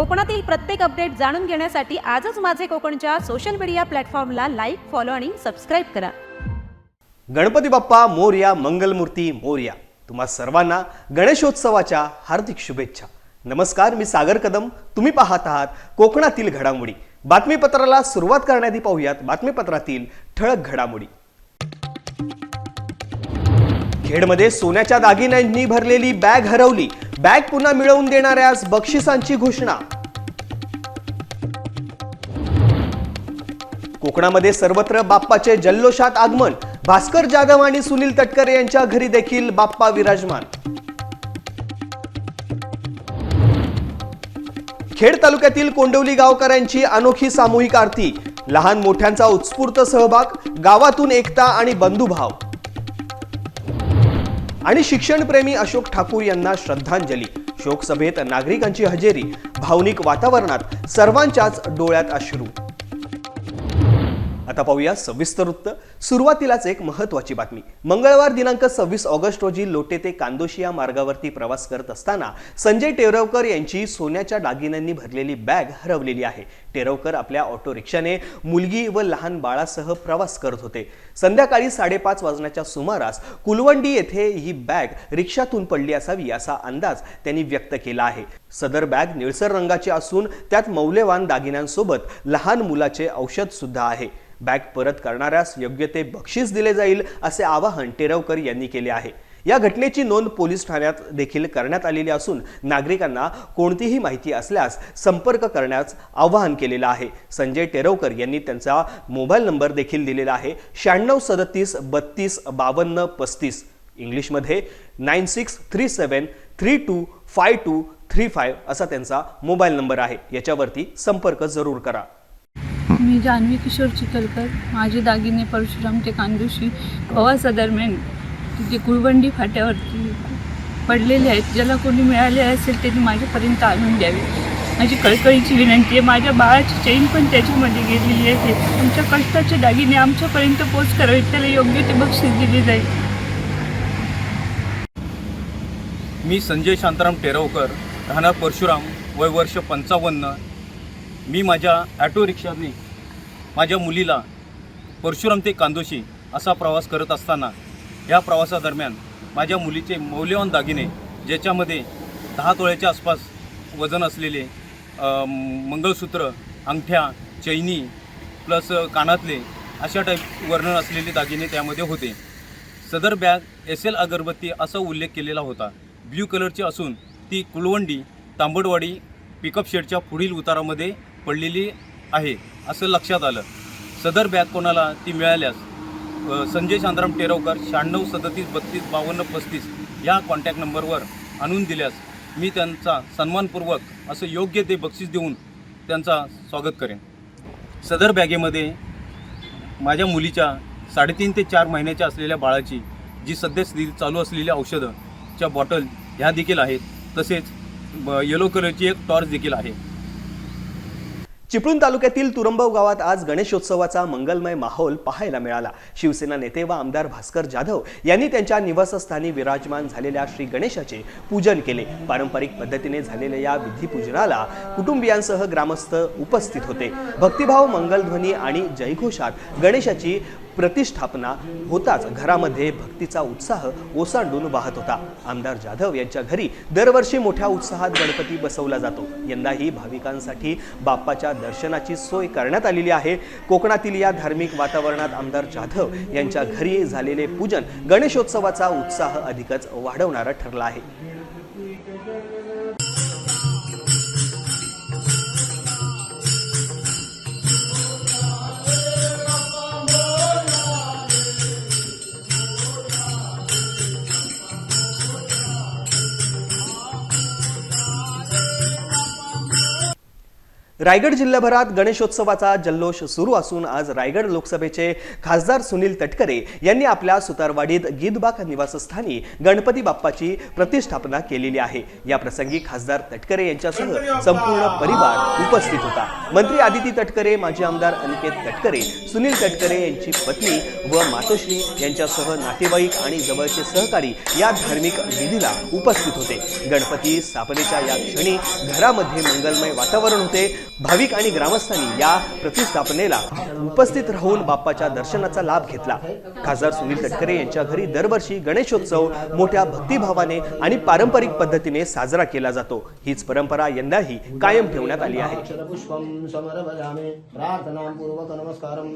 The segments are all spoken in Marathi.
कोकणातील प्रत्येक अपडेट जाणून घेण्यासाठी आजच माझे कोकणच्या सोशल मीडिया प्लॅटफॉर्मला लाईक फॉलो आणि सबस्क्राईब करा. गणपती बाप्पा मोरया मंगलमूर्ती मोरया. तुम्हा सर्वांना गणेशोत्सवाच्या हार्दिक शुभेच्छा. नमस्कार मी सागर कदम. तुम्ही पाहत आहात कोकणातील घडामोडी. बातमीपत्राला सुरुवात करण्याआधी पाहूयात बातमीपत्रातील ठळक घडामोडी. खेडमध्ये सोन्याच्या दागिन्यांनी भरलेली बॅग हरवली. बॅग पुन्हा मिळवून देणाऱ्यास बक्षिसांची घोषणा. कोकणामध्ये सर्वत्र बाप्पाचे जल्लोषात आगमन. भास्कर जाधव आणि सुनील तटकरे यांच्या घरी देखील बाप्पा विराजमान. खेड तालुक्यातील कोंडवली गावकऱ्यांची अनोखी सामूहिक आरती. लहान मोठ्यांचा उत्स्फूर्त सहभाग गावातून एकता आणि बंधुभाव. आणि शिक्षणप्रेमी अशोक ठाकूर यांना श्रद्धांजली. शोकसभेत नागरिकांची हजेरी भावनिक वातावरणात सर्वांच्याच डोळ्यात अश्रू. आता पाहूया सविस्तर वृत्त. सुरुवातीलाच एक महत्वाची बातमी. मंगळवार दिनांक सव्वीस ऑगस्ट रोजी लोटे ते कांदोशी या मार्गावरती प्रवास करत असताना संजय टेरवकर यांची सोन्याच्या दागिन्यांनी भरलेली बॅग हरवलेली आहे. टेरवकर आपल्या ऑटो रिक्षाने मुलगी व लहान बाळासह प्रवास करत होते. संध्याकाळी साडेपाच वाजण्याच्या सुमारास कुलवंडी येथे ही बॅग रिक्षातून पडली असावी असा अंदाज त्यांनी व्यक्त केला आहे. सदर बॅग निळसर रंगाची असून त्यात मौल्यवान दागिन्यांसोबत लहान मुलाचे औषध सुद्धा आहे. बॅग परत करणाऱ्यास योग्य ते बक्षीस दिले जाईल असे आवाहन टेरवकर यांनी केले आहे. या घटनेची नोंद पोलीस ठाण्यात देखील करण्यात आलेली असून नागरिकांना कोणतीही माहिती असल्यास संपर्क करण्यास आवाहन केलेलं आहे. संजय टेरवकर यांनी त्यांचा मोबाईल नंबर देखील दिलेला आहे. शहाण्णव सदतीस बत्तीस बावन्न पस्तीस. इंग्लिशमध्ये nine six three seven three two five two three five असा त्यांचा मोबाईल नंबर आहे. याच्यावरती संपर्क जरूर करा. मी जान्हवी किशोर चिखलकर माझे दागिने परशुराम ते कांदुशी प्रवासादरम्यान जे कुळवंडी फाट्यावरती पडलेले आहेत ज्याला कोणी मिळाले असेल त्यांनी माझ्यापर्यंत आणून द्यावे. माझी कळकळीची विनंती आहे माझ्या बाळाची चेन पण त्याच्यामध्ये गेलेली आहे. तुमच्या कष्टाचे दागिने आमच्यापर्यंत पोच करावेत त्याला योग्य ते बक्षीस दिले जाईल. मी संजय शांताराम टेरवकर राहणार परशुराम वय वर्ष पंचावन्न. मी माझ्या ॲटो रिक्षाने माझ्या मुलीला परशुराम ते कांदोशी असा प्रवास करत असताना या प्रवासादरम्यान माझ्या मुलीचे मौल्यवान दागिने ज्याच्यामध्ये दहा तोळ्याच्या आसपास वजन असलेले मंगळसूत्र अंगठ्या चैनी प्लस कानातले अशा टाईप वर्णन असलेले दागिने त्यामध्ये होते. सदर बॅग एस एल अगरबत्ती असा उल्लेख केलेला होता. ब्ल्यू कलरची असून ती कुलवंडी तांबडवाडी पिकअप शेडच्या पुढील उतारामध्ये पडलेली आहे असं लक्षात आलं. सदर बॅग कोणाला ती मिळाल्यास संजय शांताराम टेरवकर शहाण्णव सदतीस बत्तीस बावन्न पस्तीस या कॉन्टॅक्ट नंबरवर आणून दिल्यास मी त्यांचा सन्मानपूर्वक असं योग्य ते बक्षीस देऊन त्यांचा स्वागत करेन. सदर बॅगेमध्ये माझ्या मुलीच्या साडेतीन ते चार महिन्याच्या असलेल्या बाळाची जी सद्यस्थिती चालू असलेल्या औषधं च्या बॉटल ह्या देखील आहेत. तसेच ब- येलो कलरची एक टॉर्च देखील आहे. चिपळूण तालुक्यातील तुरंबव गावात आज गणेशोत्सवाचा मंगलमय माहोल पाहायला मिळाला. शिवसेना नेते व आमदार भास्कर जाधव यांनी त्यांच्या निवासस्थानी विराजमान झालेल्या श्री गणेशाचे पूजन केले. पारंपरिक पद्धतीने झालेल्या या विधीपूजनाला कुटुंबियांसह ग्रामस्थ उपस्थित होते. भक्तिभाव मंगलध्वनी आणि जयघोषात गणेशाची प्रतिष्ठापना होताच घरामध्ये भक्तीचा उत्साह ओसांडून वाहत होता. आमदार जाधव यांच्या घरी दरवर्षी मोठ्या उत्साहात गणपती बसवला जातो. यंदाही भाविकांसाठी बाप्पाच्या दर्शनाची सोय करण्यात आलेली आहे. कोकणातील या धार्मिक वातावरणात आमदार जाधव यांच्या घरी झालेले पूजन गणेशोत्सवाचा उत्साह अधिकच वाढवणारा ठरला आहे. रायगड जिल्ह्याभरात गणेशोत्सवाचा जल्लोष सुरू असून आज रायगड लोकसभेचे खासदार सुनील तटकरे यांनी आपल्या सुतारवाडीत गिदबाग निवासस्थानी गणपती बाप्पाची प्रतिष्ठापना केलेली आहे. या प्रसंगी खासदार तटकरे यांच्यासह संपूर्ण परिवार उपस्थित होता. मंत्री आदिती तटकरे माजी आमदार अनिकेत तटकरे सुनील तटकरे यांची पत्नी व मातोश्री यांच्यासह नातेवाईक आणि जवळचे सहकारी या धार्मिक विधीला उपस्थित होते. गणपती स्थापनेच्या या क्षणी घरामध्ये मंगलमय वातावरण होते. भाविक आणि ग्रामस्थांनी या प्रतिष्ठापनेला उपस्थित राहून बाप्पाच्या दर्शनाचा लाभ घेतला. खासदार सुनील तटकरे यांच्या घरी दरवर्षी गणेशोत्सव मोठ्या भक्तिभावाने आणि पारंपरिक पद्धतीने साजरा केला जातो. हीच परंपरा यंदाही कायम ठेवण्यात आली आहे. नमस्कारं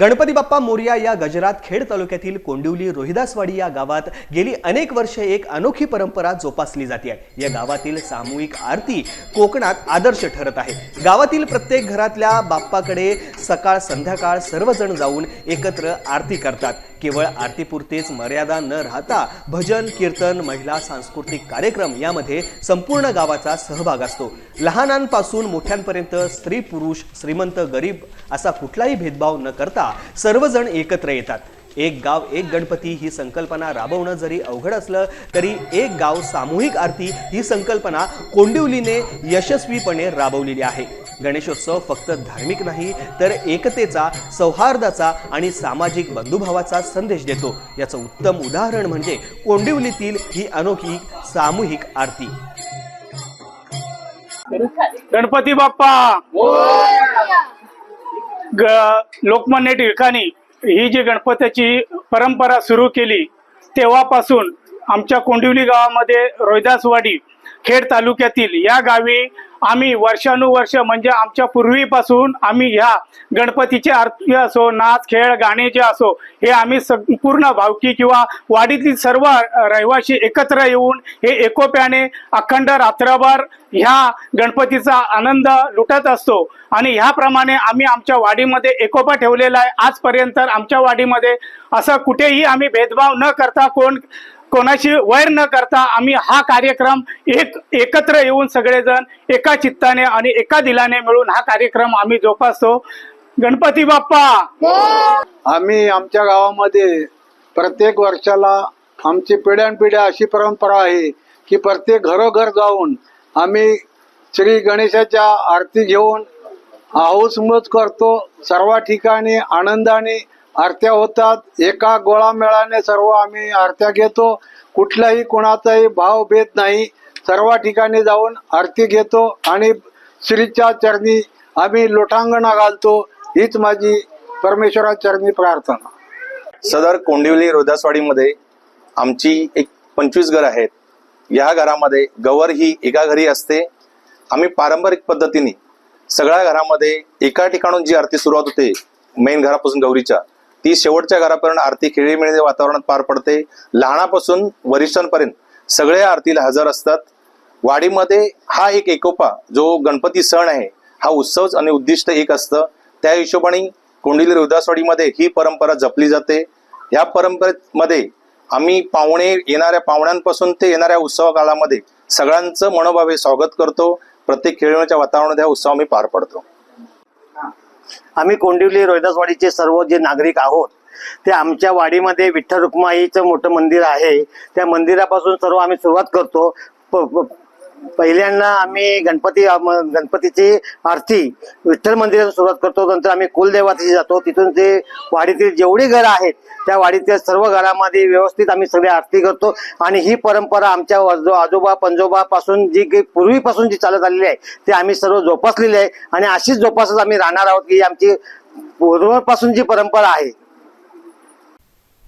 गणपती बाप्पा मोरया या गजरात खेड तालुक्यातील कोंडिवली रोहिदासवाडी या गावात गेली अनेक वर्षे एक अनोखी परंपरा जोपासली जाते आहे. या गावातील सामूहिक आरती कोकणात आदर्श ठरत आहे. गावातील प्रत्येक घरातल्या बाप्पाकडे सकाळ संध्याकाळ सर्वजण जाऊन एकत्र आरती करतात. केवळ आरतीपुरतेच मर्यादा न राहता भजन कीर्तन महिला सांस्कृतिक कार्यक्रम यामध्ये संपूर्ण गावाचा सहभाग असतो. लहानांपासून मोठ्यांपर्यंत स्त्री पुरुष श्रीमंत गरीब असा कुठलाही भेदभाव न करता सर्वजण एकत्र येतात. एक गाव एक गणपती ही संकल्पना राबवणं जरी अवघड असलं तरी एक गाव सामूहिक आरती ही संकल्पना कोंडिवलीने यशस्वीपणे राबवलेली आहे. गणेशोत्सव फक्त धार्मिक नाही तर एकतेचा सौहार्दाचा आणि सामाजिक बंधुभावाचा संदेश देतो. याचं उत्तम उदाहरण म्हणजे कोंडिवलीतील ही अनोखी सामूहिक आरती. गणपती बाप्पा! लोकमान्य टिळकांनी ही जी गणपतीची परंपरा सुरू केली तेव्हापासून आमच्या कोंडिवली गावामध्ये रोहिदासवाडी खेड तालुक्यातील या गावी आम्ही वर्षानुवर्ष म्हणजे आमच्या पूर्वीपासून आम्ही ह्या गणपतीचे आरती असो नाच खेळ गाणे जे असो हे आम्ही संपूर्ण भावकी किंवा वाडीतील सर्व रहिवासी एकत्र येऊन हे एकोप्याने अखंड रात्रभर ह्या गणपतीचा आनंद लुटत असतो. आणि ह्याप्रमाणे आम्ही आमच्या वाडीमध्ये एकोपा ठेवलेला आहे. आजपर्यंत आमच्या वाडीमध्ये असं कुठेही आम्ही भेदभाव न करता कोण कोणाशी वैर न करता आम्ही हा कार्यक्रम एक एकत्र येऊन सगळेजण एका चित्ताने आणि एका दिलाने मिळून हा कार्यक्रम आम्ही जोपासतो. गणपती बाप्पा! आम्ही आमच्या गावामध्ये प्रत्येक वर्षाला आमची पिढ्यानपिढ्या अशी परंपरा आहे की प्रत्येक घरोघर जाऊन आम्ही श्री गणेशाच्या आरती घेऊन हाऊसमोज करतो. सर्व ठिकाणी आनंदाने आरत्या होतात. एका गोळा मेळाने सर्व आम्ही आरत्या घेतो. कुठलाही कोणाचाही भावभेद नाही. सर्व ठिकाणी जाऊन आरती घेतो आणि श्रीच्या चरणी आम्ही लोटांगणा घालतो. हीच माझी परमेश्वरा चरणी प्रार्थना. सदर कोंडिवली रोदासवाडीमध्ये आमची एक पंचवीस घर आहेत. या घरामध्ये गवर ही एका घरी असते. आम्ही पारंपरिक पद्धतीने सगळ्या घरामध्ये एका ठिकाणून जी आरती सुरुवात होते मेन घरापासून गौरीच्या ती शेवटच्या घरापर्यंत आरती खेळीमेळी वातावरणात पार पडते. लहानापासून वरिष्ठांपर्यंत सगळे आरतीला हजर असतात. वाडीमध्ये हा एक एकोपा जो गणपती सण आहे हा उत्सव आणि उद्दिष्ट एक असतं. त्या हिशोबाने कोंडिली रुदासवाडीमध्ये ही परंपरा जपली जाते. ह्या परंपरेमध्ये आम्ही पाहुणे येणाऱ्या पाहुण्यांपासून ते येणाऱ्या उत्सव काळामध्ये सगळ्यांचं मनोभावे स्वागत करतो. प्रत्येक खेळण्याच्या वातावरणात हा उत्सव आम्ही पार पडतो. आम्ही कोंडिवली रोहिदासवाडीचे सर्व जे नागरिक आहोत ते आमच्या वाडीमध्ये विठ्ठल रुक्माईचं मोठं मंदिर आहे. त्या मंदिरापासून सर्व आम्ही सुरुवात करतो. प- पहिल्यांदा आम्ही गणपती गणपतीची आरती विठ्ठल मंदिरातून सुरुवात करतो. नंतर आम्ही कुलदेवाची जातो. तिथून ते वाडीतील जेवढी घरं आहेत त्या वाडीतील सर्व घरामध्ये व्यवस्थित आम्ही सगळे आरती करतो. आणि ही परंपरा आमच्या आजो- आजोबा पंजोबा पासून जी काही पूर्वीपासून जी चालत आलेली आहे ते आम्ही सर्व जोपासलेली आहे. आणि अशीच जोपासत आम्ही राहणार आहोत की आमची पूर्वपासून जी परंपरा आहे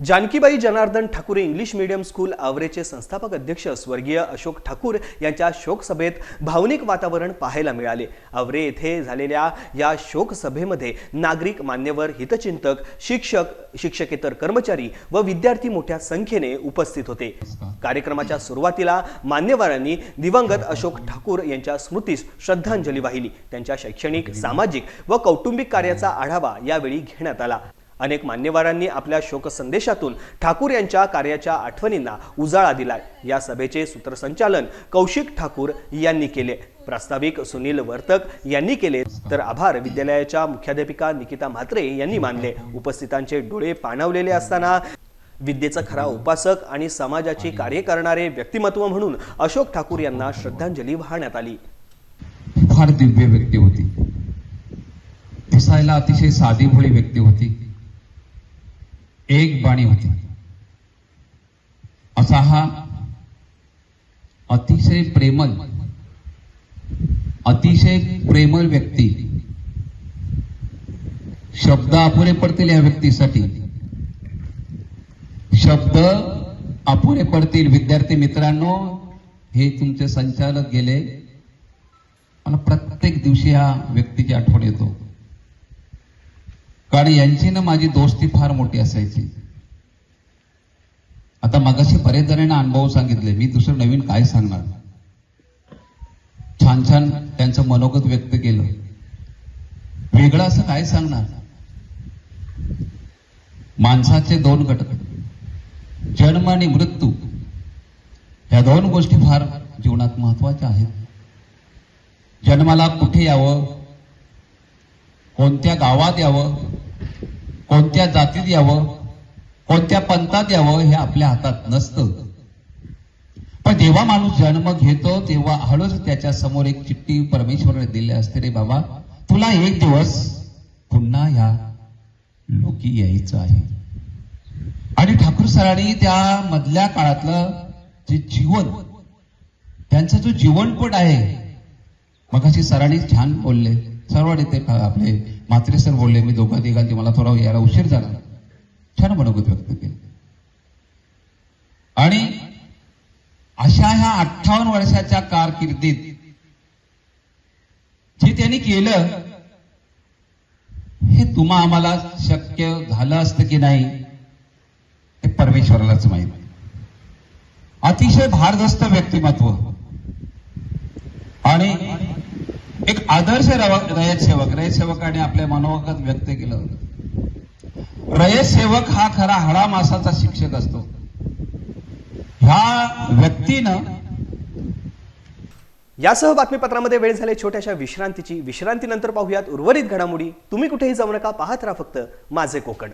Janakibai Janardan Thakur English medium school आवरेचे संस्थापक अध्यक्ष स्वर्गीय अशोक ठाकूर यांच्या शोकसभेत भावनिक वातावरण पाहायला मिळाले. आवरे येथे झालेल्या या शोकसभेमध्ये नागरिक मान्यवर हितचिंतक शिक्षक शिक्षकेतर कर्मचारी व विद्यार्थी मोठ्या संख्येने उपस्थित होते. कार्यक्रमाच्या सुरुवातीला मान्यवरांनी दिवंगत अशोक ठाकूर यांच्या स्मृतीस श्रद्धांजली वाहिली. त्यांच्या शैक्षणिक सामाजिक व कौटुंबिक कार्याचा आढावा यावेळी घेण्यात आला. अनेक मान्यवरांनी आपल्या शोकसंदेशातून ठाकूर यांच्या कार्याच्या आठवणींना उजाळा दिलाय. या सभेचे सूत्रसंचालन कौशिक ठाकूर यांनी केले. प्रास्ताविक सुनील वर्तक यांनी केले. तर आभार. विद्यालयाच्या मुख्याध्यापिका निकिता म्हात्रे यांनी मानले. उपस्थितांचे डोळे पाणावलेले असताना विद्येचा खरा उपासक आणि समाजाची कार्य करणारे व्यक्तिमत्व म्हणून अशोक ठाकूर यांना श्रद्धांजली वाहण्यात आली. फार दिव्य व्यक्ती होती. दिसायला अतिशय साधी भोळी व्यक्ती होती. एक बाणी होती. असा हा अतिशय प्रेमल अतिशय प्रेमळ व्यक्ती. शब्द अपुरे पडतील या व्यक्तीसाठी. शब्द अपुरे पडतील. विद्यार्थी मित्रांनो हे तुमचे संचालक गेले. मला प्रत्येक दिवशी हा व्यक्तीची आठवण येतो. कारण यांची ना माझी दोस्ती फार मोठी असायची. आता मगाशी बरेच जणांना अनुभव सांगितले. मी दुसरं नवीन काय सांगणार? छान छान त्यांचं मनोगत व्यक्त केलं. वेगळं असं काय सांगणार? माणसाचे दोन घटक. जन्म आणि मृत्यू. ह्या दोन गोष्टी फार जीवनात महत्त्वाच्या आहेत. जन्माला कुठे यावं? कोणत्या गावात यावं? कोणत्या जातीत यावं कोणत्या पंथात यावं हे आपल्या हातात नसतं. पण जेव्हा माणूस जन्म घेतो तेव्हा हळूच त्याच्यासमोर एक चिठ्ठी परमेश्वराने दिली असते रे बाबा तुला एक दिवस पुन्हा या लोकी यायचं आहे. आणि ठाकूर सरांनी त्या मधल्या काळातलं जे जीवन त्यांचा जो जीवनपट आहे मगाशी सरांनी छान बोलले. सर्व ते आपले मात्रे सर बोलले मी दोघा तिघांची मला थोडा यायला उशीर झाला. छान मनोगत व्यक्त केलं. आणि अशा ह्या अठ्ठावन्न वर्षाच्या कारकिर्दीत जे त्यांनी केलं हे तुम्हा आम्हाला शक्य झालं असतं की नाही हे परमेश्वरालाच माहीत अतिशय भारदस्त व्यक्तिमत्व. आणि एक आदर्श रयत सेवक. रयत सेवकाने आपल्या मनोगत व्यक्त केलं होतं. रयत सेवक हा खरा हळा मासाचा शिक्षक असतो. ह्या व्यक्तीनं यासह बातमीपत्रामध्ये वेळ झाले छोट्याशा विश्रांतीची. विश्रांतीनंतर पाहूयात उर्वरित घडामोडी. तुम्ही कुठेही जाऊ नका पाहत राहा फक्त माझे कोकण.